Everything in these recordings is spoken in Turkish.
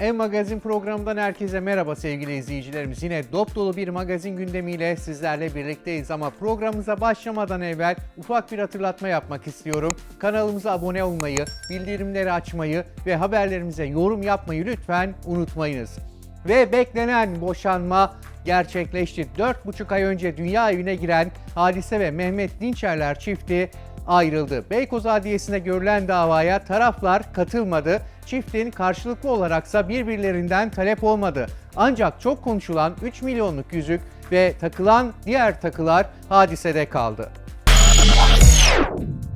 E-Magazin programından herkese merhaba sevgili izleyicilerimiz. Yine dop dolu bir magazin gündemiyle sizlerle birlikteyiz ama programımıza başlamadan evvel ufak bir hatırlatma yapmak istiyorum. Kanalımıza abone olmayı, bildirimleri açmayı ve haberlerimize yorum yapmayı lütfen unutmayınız. Ve beklenen boşanma gerçekleşti. 4,5 ay önce dünya evine giren Hadise ve Mehmet Dinçerler çifti ayrıldı. Beykoz Adliyesi'nde görülen davaya taraflar katılmadı. Çiftin karşılıklı olaraksa birbirlerinden talep olmadı. Ancak çok konuşulan 3 milyonluk yüzük ve takılan diğer takılar hadisede kaldı.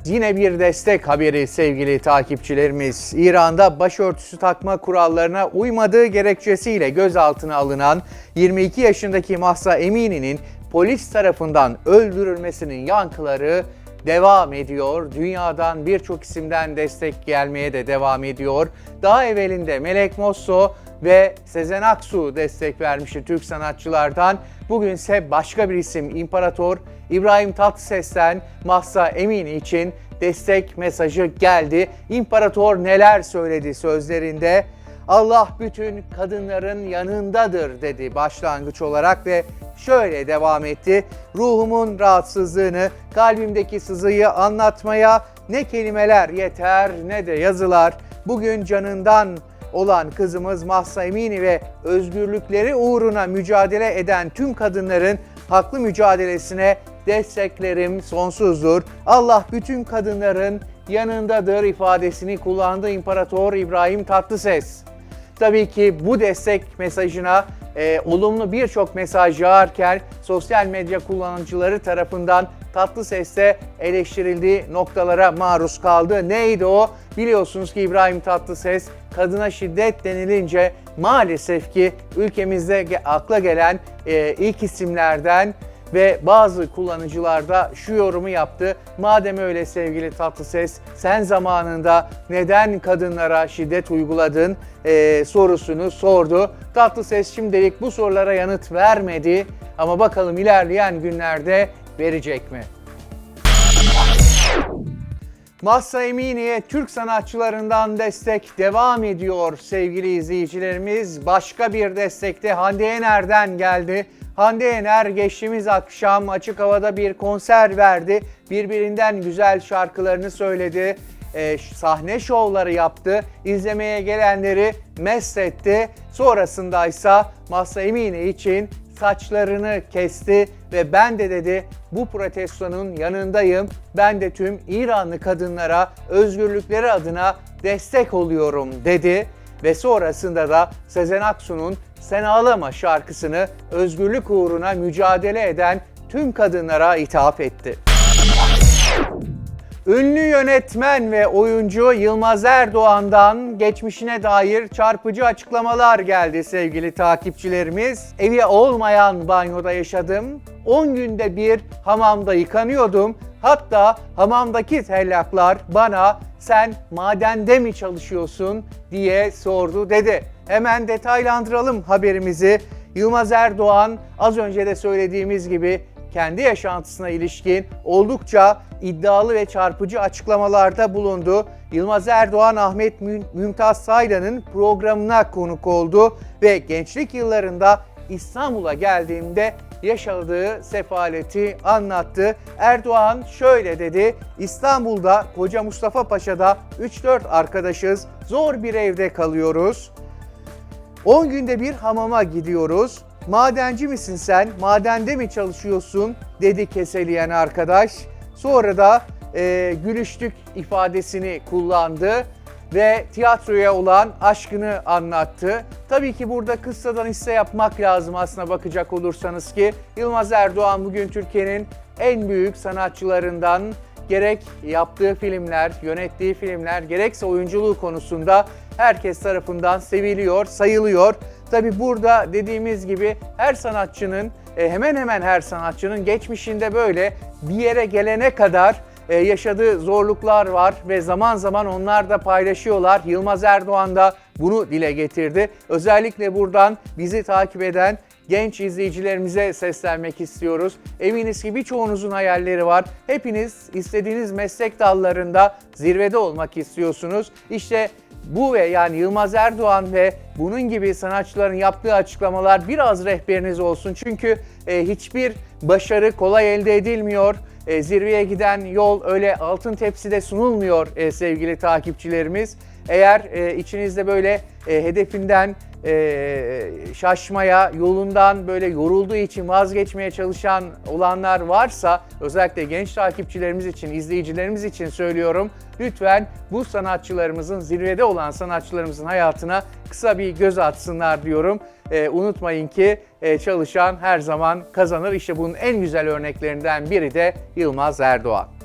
Yine bir destek haberi sevgili takipçilerimiz. İran'da başörtüsü takma kurallarına uymadığı gerekçesiyle gözaltına alınan 22 yaşındaki Mahsa Emini'nin polis tarafından öldürülmesinin yankıları devam ediyor. Dünyadan birçok isimden destek gelmeye de devam ediyor. Daha evvelinde Melek Mosso ve Sezen Aksu destek vermişti Türk sanatçılardan. Bugünse başka bir isim İmparator İbrahim Tatlıses'ten Mahsa Emini için destek mesajı geldi. İmparator neler söyledi sözlerinde? Allah bütün kadınların yanındadır dedi başlangıç olarak ve şöyle devam etti. Ruhumun rahatsızlığını, kalbimdeki sızıyı anlatmaya ne kelimeler yeter ne de yazılar. Bugün canından olan kızımız Mahsa Emini ve özgürlükleri uğruna mücadele eden tüm kadınların haklı mücadelesine desteklerim sonsuzdur. Allah bütün kadınların yanındadır ifadesini kullandı İmparator İbrahim Tatlıses. Tabii ki bu destek mesajına e, olumlu birçok mesaj yağarken sosyal medya kullanıcıları tarafından tatlı sesle eleştirildiği noktalara maruz kaldı. Neydi o? Biliyorsunuz ki İbrahim Tatlıses kadına şiddet denilince maalesef ki ülkemizde akla gelen e, ilk isimlerden ve bazı kullanıcılar da şu yorumu yaptı. Madem öyle sevgili Tatlıses sen zamanında neden kadınlara şiddet uyguladın Ee, sorusunu sordu. Tatlıses şimdilik bu sorulara yanıt vermedi ama bakalım ilerleyen günlerde verecek mi? Mahsa Emini'ye Türk sanatçılarından destek devam ediyor sevgili izleyicilerimiz. Başka bir destekte Hande Yener'den geldi. Hande Yener geçtiğimiz akşam açık havada bir konser verdi. Birbirinden güzel şarkılarını söyledi. Ee, sahne şovları yaptı. İzlemeye gelenleri mest etti. Sonrasında ise Mahsa Emini için saçlarını kesti ve ben de dedi bu protestonun yanındayım. Ben de tüm İranlı kadınlara özgürlükleri adına destek oluyorum dedi ve sonrasında da Sezen Aksu'nun Sen Ağlama şarkısını özgürlük uğruna mücadele eden tüm kadınlara ithaf etti. Ünlü yönetmen ve oyuncu Yılmaz Erdoğan'dan geçmişine dair çarpıcı açıklamalar geldi sevgili takipçilerimiz. Evi olmayan banyoda yaşadım. 10 günde bir hamamda yıkanıyordum. Hatta hamamdaki tellaklar bana sen madende mi çalışıyorsun diye sordu dedi. Hemen detaylandıralım haberimizi. Yılmaz Erdoğan az önce de söylediğimiz gibi kendi yaşantısına ilişkin oldukça iddialı ve çarpıcı açıklamalarda bulundu. Yılmaz Erdoğan Ahmet Mü- Mümtaz Saylan'ın programına konuk oldu ve gençlik yıllarında İstanbul'a geldiğimde yaşadığı sefaleti anlattı. Erdoğan şöyle dedi. İstanbul'da Koca Mustafa Paşa'da 3-4 arkadaşız. Zor bir evde kalıyoruz. 10 günde bir hamama gidiyoruz. Madenci misin sen? Madende mi çalışıyorsun? dedi keseleyen arkadaş. Sonra da e, gülüştük ifadesini kullandı ve tiyatroya olan aşkını anlattı. Tabii ki burada kıssadan hisse yapmak lazım aslına bakacak olursanız ki Yılmaz Erdoğan bugün Türkiye'nin en büyük sanatçılarından gerek yaptığı filmler, yönettiği filmler, gerekse oyunculuğu konusunda herkes tarafından seviliyor, sayılıyor. Tabi burada dediğimiz gibi her sanatçının, e, hemen hemen her sanatçının geçmişinde böyle bir yere gelene kadar yaşadığı zorluklar var ve zaman zaman onlar da paylaşıyorlar. Yılmaz Erdoğan da bunu dile getirdi. Özellikle buradan bizi takip eden genç izleyicilerimize seslenmek istiyoruz. Eminiz ki birçoğunuzun hayalleri var. Hepiniz istediğiniz meslek dallarında zirvede olmak istiyorsunuz. İşte bu ve yani Yılmaz Erdoğan ve bunun gibi sanatçıların yaptığı açıklamalar biraz rehberiniz olsun. Çünkü e, hiçbir başarı kolay elde edilmiyor. E, zirveye giden yol öyle altın tepside sunulmuyor e, sevgili takipçilerimiz. Eğer e, içinizde böyle e, hedefinden e, şaşmaya, yolundan böyle yorulduğu için vazgeçmeye çalışan olanlar varsa özellikle genç takipçilerimiz için, izleyicilerimiz için söylüyorum. Lütfen bu sanatçılarımızın, zirvede olan sanatçılarımızın hayatına kısa bir göz atsınlar diyorum. E, unutmayın ki çalışan her zaman kazanır. İşte bunun en güzel örneklerinden biri de Yılmaz Erdoğan.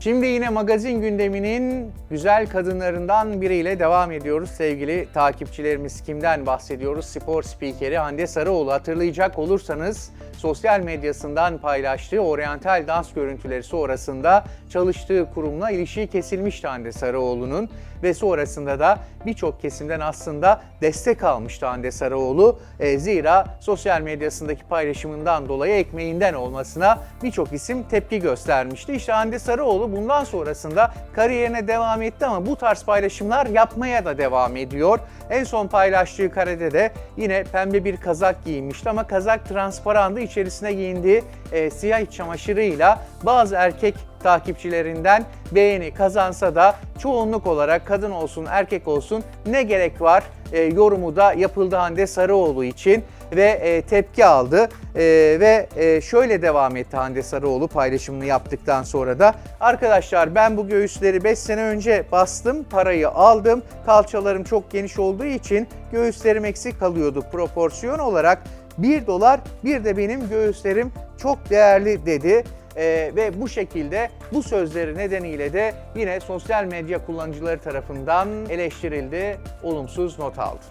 Şimdi yine magazin gündeminin güzel kadınlarından biriyle devam ediyoruz sevgili takipçilerimiz. Kimden bahsediyoruz? Spor spikeri Hande Sarıoğlu hatırlayacak olursanız sosyal medyasından paylaştığı oryantal dans görüntüleri sonrasında çalıştığı kurumla ilişiği kesilmişti Hande Sarıoğlu'nun ve sonrasında da birçok kesimden aslında destek almıştı Hande Sarıoğlu. E, zira sosyal medyasındaki paylaşımından dolayı ekmeğinden olmasına birçok isim tepki göstermişti. İşte Hande Sarıoğlu bundan sonrasında kariyerine devam etti ama bu tarz paylaşımlar yapmaya da devam ediyor. En son paylaştığı karede de yine pembe bir kazak giyinmişti ama kazak transparandı. içerisine giyindiği e, siyah iç çamaşırıyla bazı erkek takipçilerinden beğeni kazansa da çoğunluk olarak kadın olsun erkek olsun ne gerek var e, yorumu da yapıldı Hande Sarıoğlu için ve e, tepki aldı E, ve e, şöyle devam etti Hande Sarıoğlu paylaşımını yaptıktan sonra da arkadaşlar ben bu göğüsleri 5 sene önce bastım parayı aldım kalçalarım çok geniş olduğu için göğüslerim eksik kalıyordu proporsiyon olarak 1 dolar bir de benim göğüslerim çok değerli dedi. Ee, ve bu şekilde bu sözleri nedeniyle de yine sosyal medya kullanıcıları tarafından eleştirildi, olumsuz not aldı.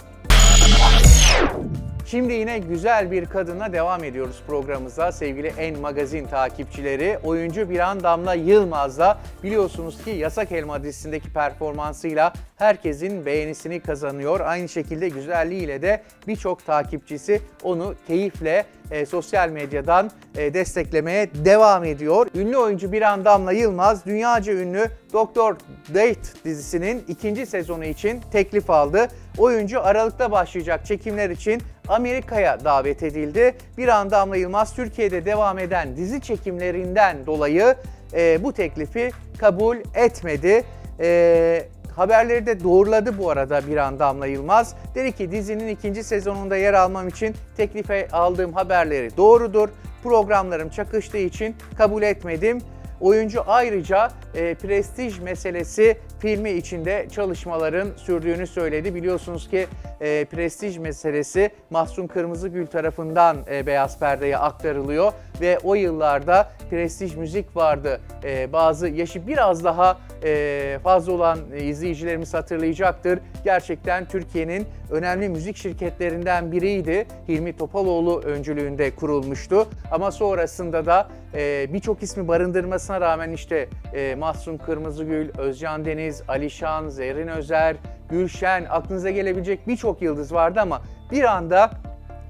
Şimdi yine güzel bir kadına devam ediyoruz programımıza sevgili En Magazin takipçileri. Oyuncu Biran Damla Yılmaz'la biliyorsunuz ki Yasak Elma dizisindeki performansıyla herkesin beğenisini kazanıyor. Aynı şekilde güzelliğiyle de birçok takipçisi onu keyifle e, sosyal medyadan e, desteklemeye devam ediyor. Ünlü oyuncu Biran Damla Yılmaz dünyaca ünlü Doktor Date dizisinin ikinci sezonu için teklif aldı. Oyuncu Aralık'ta başlayacak çekimler için Amerika'ya davet edildi. Bir an Damla Yılmaz Türkiye'de devam eden dizi çekimlerinden dolayı e, bu teklifi kabul etmedi. E, haberleri de doğruladı bu arada bir an Damla Yılmaz. Dedi ki dizinin ikinci sezonunda yer almam için teklife aldığım haberleri doğrudur. Programlarım çakıştığı için kabul etmedim. Oyuncu ayrıca e, prestij meselesi filmi içinde çalışmaların sürdüğünü söyledi. Biliyorsunuz ki e, prestij meselesi Mahsun Kırmızıgül tarafından e, Beyaz Perde'ye aktarılıyor ve o yıllarda prestij müzik vardı. E, bazı yaşı biraz daha e, fazla olan izleyicilerimiz hatırlayacaktır. Gerçekten Türkiye'nin önemli müzik şirketlerinden biriydi. Hilmi Topaloğlu öncülüğünde kurulmuştu. Ama sonrasında da e, birçok ismi barındırmasına rağmen işte e, Mahsun Kırmızıgül, Özcan Deniz, Alişan, Zerrin Özer, Gülşen, aklınıza gelebilecek birçok yıldız vardı ama bir anda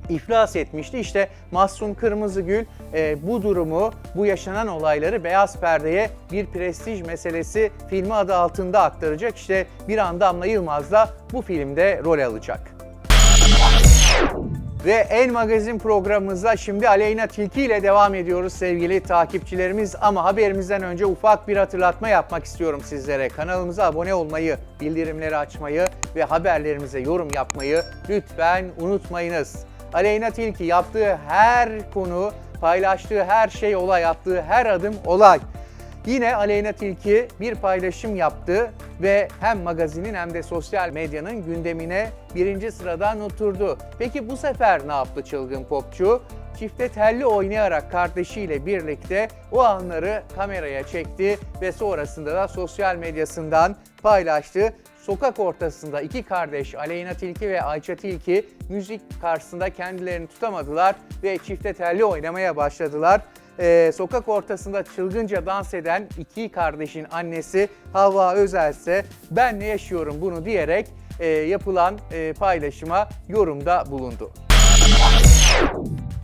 iflas etmişti. İşte Mahsun Kırmızıgül e, bu durumu, bu yaşanan olayları Beyaz Perde'ye bir prestij meselesi filmi adı altında aktaracak. İşte bir anda Damla Yılmaz da bu filmde rol alacak. Ve En Magazin programımıza şimdi Aleyna Tilki ile devam ediyoruz sevgili takipçilerimiz. Ama haberimizden önce ufak bir hatırlatma yapmak istiyorum sizlere. Kanalımıza abone olmayı, bildirimleri açmayı ve haberlerimize yorum yapmayı lütfen unutmayınız. Aleyna Tilki yaptığı her konu, paylaştığı her şey olay, attığı her adım olay. Yine Aleyna Tilki bir paylaşım yaptı ve hem magazinin hem de sosyal medyanın gündemine birinci sıradan oturdu. Peki bu sefer ne yaptı çılgın popçu? Çifte telli oynayarak kardeşiyle birlikte o anları kameraya çekti ve sonrasında da sosyal medyasından paylaştı. Sokak ortasında iki kardeş Aleyna Tilki ve Ayça Tilki müzik karşısında kendilerini tutamadılar ve çifte telli oynamaya başladılar e, sokak ortasında çılgınca dans eden iki kardeşin annesi Havva Özel ise ben ne yaşıyorum bunu diyerek e, yapılan e, paylaşıma yorumda bulundu.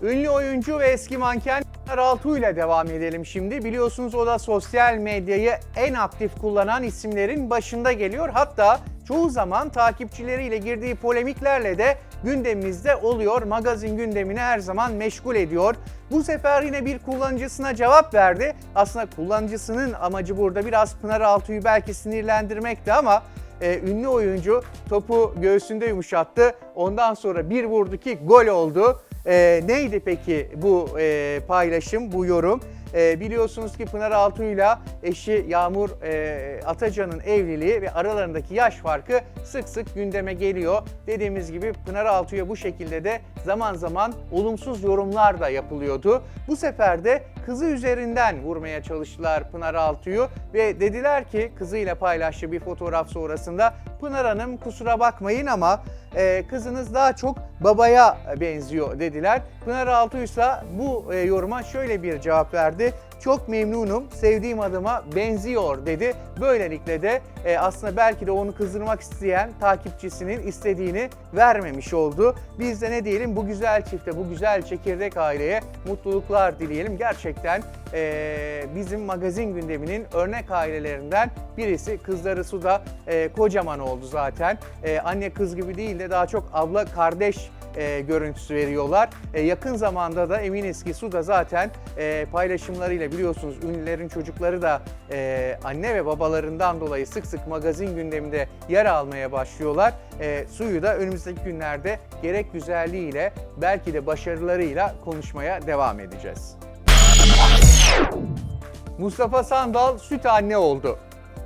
Ünlü oyuncu ve eski manken Altuğ ile devam edelim şimdi. Biliyorsunuz o da sosyal medyayı en aktif kullanan isimlerin başında geliyor. Hatta çoğu zaman takipçileriyle girdiği polemiklerle de gündemimizde oluyor. Magazin gündemini her zaman meşgul ediyor. Bu sefer yine bir kullanıcısına cevap verdi. Aslında kullanıcısının amacı burada biraz Pınar Altuğ'u belki sinirlendirmekti ama e, ünlü oyuncu topu göğsünde yumuşattı. Ondan sonra bir vurdu ki gol oldu. E, neydi peki bu e, paylaşım, bu yorum? E, biliyorsunuz ki Pınar Altuğ'yla eşi Yağmur e, Atacan'ın evliliği ve aralarındaki yaş farkı sık sık gündeme geliyor. Dediğimiz gibi Pınar Altuğ'a bu şekilde de zaman zaman olumsuz yorumlar da yapılıyordu. Bu sefer de kızı üzerinden vurmaya çalıştılar Pınar Altuğ'u ve dediler ki kızıyla paylaştığı bir fotoğraf sonrasında Pınar Hanım kusura bakmayın ama e, kızınız daha çok babaya benziyor dediler. Pınar Altuğ ise bu e, yoruma şöyle bir cevap verdi. Çok memnunum, sevdiğim adıma benziyor dedi. Böylelikle de e, aslında belki de onu kızdırmak isteyen takipçisinin istediğini vermemiş oldu. Biz de ne diyelim bu güzel çifte, bu güzel çekirdek aileye mutluluklar dileyelim. Gerçekten e, bizim magazin gündeminin örnek ailelerinden birisi. Kızları su da e, kocaman oldu zaten. E, anne kız gibi değil de daha çok abla kardeş e, görüntüsü veriyorlar. E, yakın zamanda da eminiz ki Su da zaten e, paylaşımlarıyla biliyorsunuz ünlülerin çocukları da e, anne ve babalarından dolayı sık sık magazin gündeminde yer almaya başlıyorlar. E, Su'yu da önümüzdeki günlerde gerek güzelliğiyle belki de başarılarıyla konuşmaya devam edeceğiz. Mustafa Sandal süt anne oldu.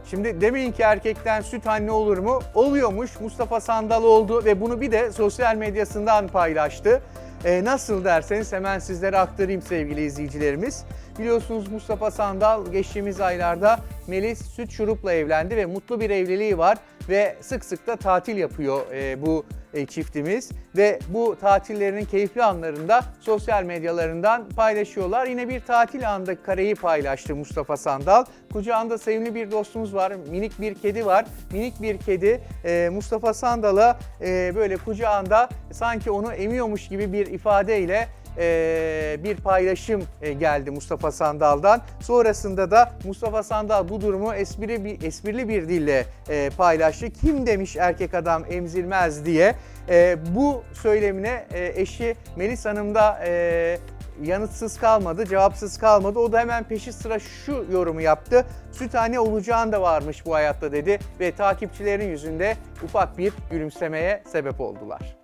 Şimdi demeyin ki erkekten süt anne olur mu? Oluyormuş. Mustafa Sandal oldu ve bunu bir de sosyal medyasından paylaştı. Ee, nasıl derseniz hemen sizlere aktarayım sevgili izleyicilerimiz. Biliyorsunuz Mustafa Sandal geçtiğimiz aylarda Melis Süt Şurup'la evlendi ve mutlu bir evliliği var ve sık sık da tatil yapıyor e, bu e, çiftimiz ve bu tatillerinin keyifli anlarında sosyal medyalarından paylaşıyorlar. Yine bir tatil anındaki kareyi paylaştı Mustafa Sandal. Kucağında sevimli bir dostumuz var, minik bir kedi var. Minik bir kedi e, Mustafa Sandal'a e, böyle kucağında sanki onu emiyormuş gibi bir ifadeyle e, bir paylaşım e, geldi Mustafa Sandal'dan. Sonrasında da Mustafa Sandal bu durumu espri bir, esprili bir dille e, paylaştı. Kim demiş erkek adam emzirmez diye. E, bu söylemine e, eşi Melis Hanım da e, yanıtsız kalmadı, cevapsız kalmadı. O da hemen peşi sıra şu yorumu yaptı. Süthane olacağın da varmış bu hayatta dedi ve takipçilerin yüzünde ufak bir gülümsemeye sebep oldular.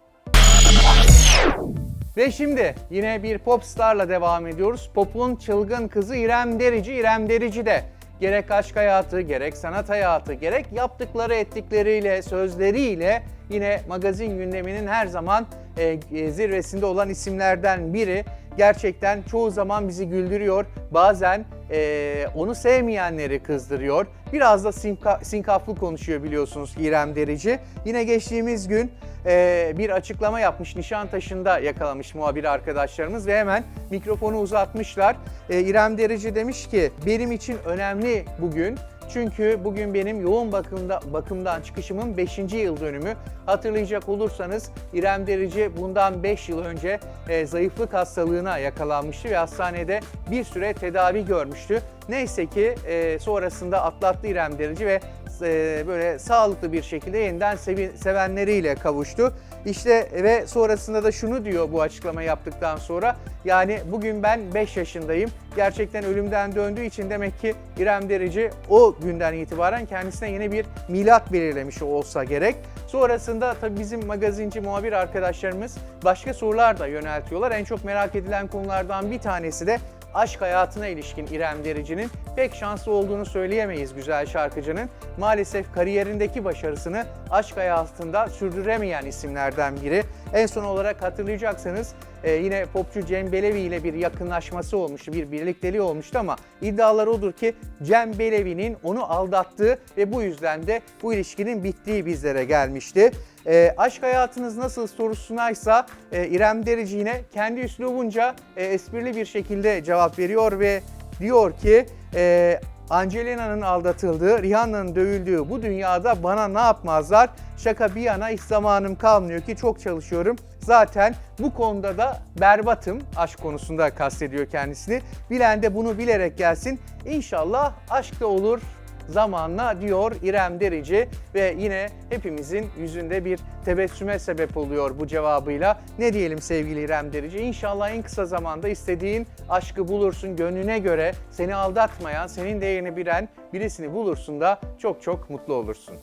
Ve şimdi yine bir pop starla devam ediyoruz. Pop'un çılgın kızı İrem Derici. İrem Derici de gerek aşk hayatı, gerek sanat hayatı, gerek yaptıkları ettikleriyle, sözleriyle yine magazin gündeminin her zaman e, e, zirvesinde olan isimlerden biri. Gerçekten çoğu zaman bizi güldürüyor. Bazen e, onu sevmeyenleri kızdırıyor. Biraz da sinka, sinkaflı konuşuyor biliyorsunuz İrem Derici. Yine geçtiğimiz gün e, bir açıklama yapmış. Nişantaşı'nda yakalamış muhabir arkadaşlarımız ve hemen mikrofonu uzatmışlar. E, İrem Derici demiş ki benim için önemli bugün. Çünkü bugün benim yoğun bakımda bakımdan çıkışımın 5. yıl dönümü. Hatırlayacak olursanız İrem Derici bundan 5 yıl önce e, zayıflık hastalığına yakalanmıştı ve hastanede bir süre tedavi görmüştü. Neyse ki e, sonrasında atlattı İrem Derici ve e, böyle sağlıklı bir şekilde yeniden sevenleriyle kavuştu. İşte ve sonrasında da şunu diyor bu açıklama yaptıktan sonra. Yani bugün ben 5 yaşındayım. Gerçekten ölümden döndüğü için demek ki İrem Derici o günden itibaren kendisine yeni bir milat belirlemiş olsa gerek. Sonrasında tabii bizim magazinci muhabir arkadaşlarımız başka sorular da yöneltiyorlar. En çok merak edilen konulardan bir tanesi de aşk hayatına ilişkin İrem Derici'nin pek şanslı olduğunu söyleyemeyiz güzel şarkıcının. Maalesef kariyerindeki başarısını aşk hayatında sürdüremeyen isimlerden biri. En son olarak hatırlayacaksanız e, yine popçu Cem Belevi ile bir yakınlaşması olmuştu, bir birlikteliği olmuştu ama iddialar odur ki Cem Belevi'nin onu aldattığı ve bu yüzden de bu ilişkinin bittiği bizlere gelmişti. E, aşk hayatınız nasıl sorusunaysa e, İrem Derici yine kendi üslubunca e, esprili bir şekilde cevap veriyor ve diyor ki e, Angelina'nın aldatıldığı, Rihanna'nın dövüldüğü bu dünyada bana ne yapmazlar? Şaka bir yana hiç zamanım kalmıyor ki çok çalışıyorum. Zaten bu konuda da berbatım. Aşk konusunda kastediyor kendisini. Bilen de bunu bilerek gelsin. İnşallah aşk da olur zamanla diyor İrem Derici ve yine hepimizin yüzünde bir tebessüme sebep oluyor bu cevabıyla. Ne diyelim sevgili İrem Derici? İnşallah en kısa zamanda istediğin aşkı bulursun gönlüne göre seni aldatmayan, senin değerini bilen birisini bulursun da çok çok mutlu olursun.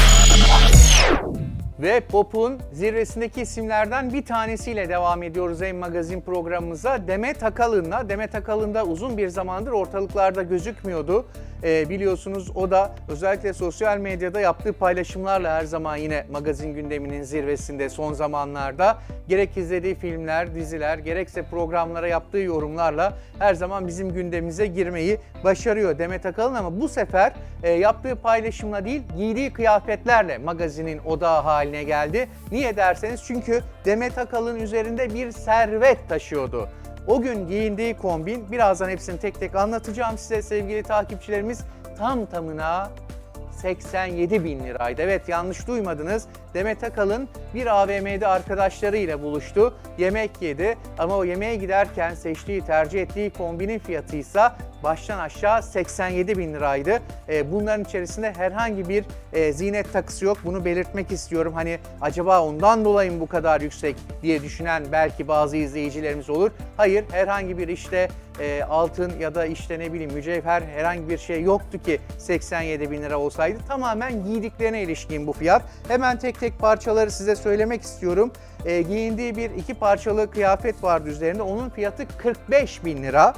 Ve pop'un zirvesindeki isimlerden bir tanesiyle devam ediyoruz en magazin programımıza. Demet Akalın'la. Demet Akalın da uzun bir zamandır ortalıklarda gözükmüyordu. Ee, biliyorsunuz o da özellikle sosyal medyada yaptığı paylaşımlarla her zaman yine magazin gündeminin zirvesinde son zamanlarda. Gerek izlediği filmler, diziler, gerekse programlara yaptığı yorumlarla her zaman bizim gündemimize girmeyi başarıyor Demet Akalın ama bu sefer e, yaptığı paylaşımla değil giydiği kıyafetlerle magazinin odağı haline geldi. Niye derseniz çünkü Demet Akalın üzerinde bir servet taşıyordu. O gün giyindiği kombin birazdan hepsini tek tek anlatacağım size sevgili takipçilerimiz. Tam tamına 87 bin liraydı. Evet yanlış duymadınız. Demet Akalın bir AVM'de arkadaşlarıyla buluştu. Yemek yedi ama o yemeğe giderken seçtiği, tercih ettiği kombinin fiyatı ise baştan aşağı 87 bin liraydı. Ee, bunların içerisinde herhangi bir e, ziynet takısı yok. Bunu belirtmek istiyorum. Hani acaba ondan dolayı mı bu kadar yüksek diye düşünen belki bazı izleyicilerimiz olur. Hayır herhangi bir işte e, altın ya da işte ne bileyim mücevher herhangi bir şey yoktu ki 87 bin lira olsaydı. Tamamen giydiklerine ilişkin bu fiyat. Hemen tek tek parçaları size söylemek istiyorum. E, giyindiği bir iki parçalı kıyafet vardı üzerinde. Onun fiyatı 45 bin lira.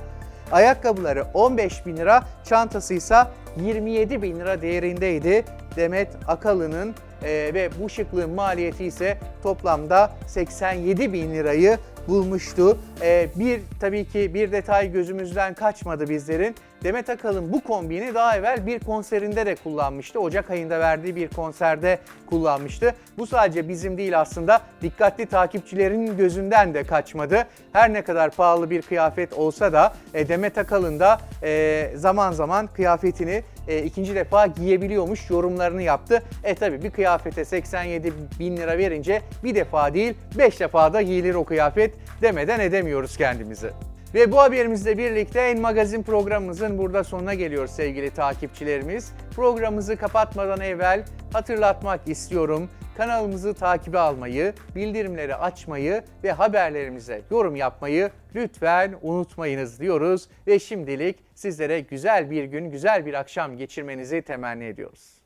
Ayakkabıları 15 bin lira, çantası ise 27 bin lira değerindeydi. Demet Akalın'ın e, ve bu şıklığın maliyeti ise toplamda 87 bin lirayı bulmuştu. E, bir tabii ki bir detay gözümüzden kaçmadı bizlerin. Demet Akalın bu kombini daha evvel bir konserinde de kullanmıştı. Ocak ayında verdiği bir konserde kullanmıştı. Bu sadece bizim değil aslında dikkatli takipçilerin gözünden de kaçmadı. Her ne kadar pahalı bir kıyafet olsa da e, Demet Akalın da e, zaman zaman kıyafetini e, ikinci defa giyebiliyormuş yorumlarını yaptı. E tabi bir kıyafete 87 bin lira verince bir defa değil 5 defa da giyilir o kıyafet demeden edemiyoruz kendimizi. Ve bu haberimizle birlikte En Magazin programımızın burada sonuna geliyor sevgili takipçilerimiz. Programımızı kapatmadan evvel hatırlatmak istiyorum. Kanalımızı takibe almayı, bildirimleri açmayı ve haberlerimize yorum yapmayı lütfen unutmayınız diyoruz. Ve şimdilik sizlere güzel bir gün, güzel bir akşam geçirmenizi temenni ediyoruz.